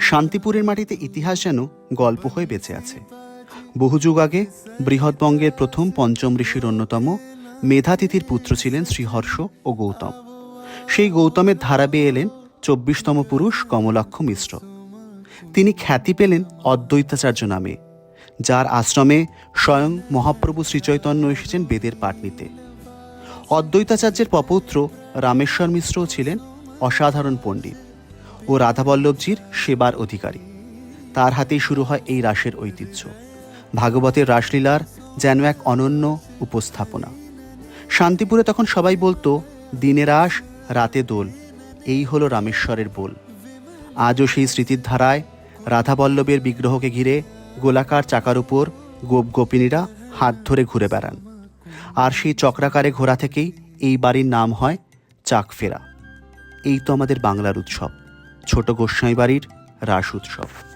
শান্তিপুরের মাটিতে ইতিহাস যেন গল্প হয়ে বেঁচে আছে। বহু যুগ আগে বৃহৎবঙ্গের প্রথম পঞ্চম ঋষির অন্যতম মেধাতিথির পুত্র ছিলেন শ্রীহর্ষ ও গৌতম। সেই গৌতমের ধারা বেয়ে এলেন চব্বিশতম পুরুষ কমলাক্ষ মিশ্র। তিনি খ্যাতি পেলেন অদ্বৈতাচার্য নামে, যার আশ্রমে স্বয়ং মহাপ্রভু শ্রীচৈতন্য এসেছেন বেদের পাঠ নিতে অদ্বৈতাচার্যের পপৌত্র রামেশ্বর মিশ্রও ছিলেন অসাধারণ পণ্ডিত। ও রাধাবল্লভজির সেবার অধিকারী। তার হাতেই শুরু হয় এই রাসের ঐতিহ্য। ভাগবতের রাসলীলার যেন এক অনন্য উপস্থাপনা। শান্তিপুরে তখন সবাই বলতো দিনে রাস রাতে দোল। এই হলো রামেশ্বরের বোল। আজও সেই স্মৃতির ধারায় রাধাবল্লভের বিগ্রহকে ঘিরে গোলাকার চাকার উপর গোপ গোপিনীরা হাত ধরে ঘুরে বেড়ান। আর সেই চক্রাকারে ঘোরা থেকেই এই বাড়ির নাম হয় চাকফেরা। এই তো আমাদের বাংলার উৎসব। ছোট গোস্বাই বাড়ির রাস উৎসব।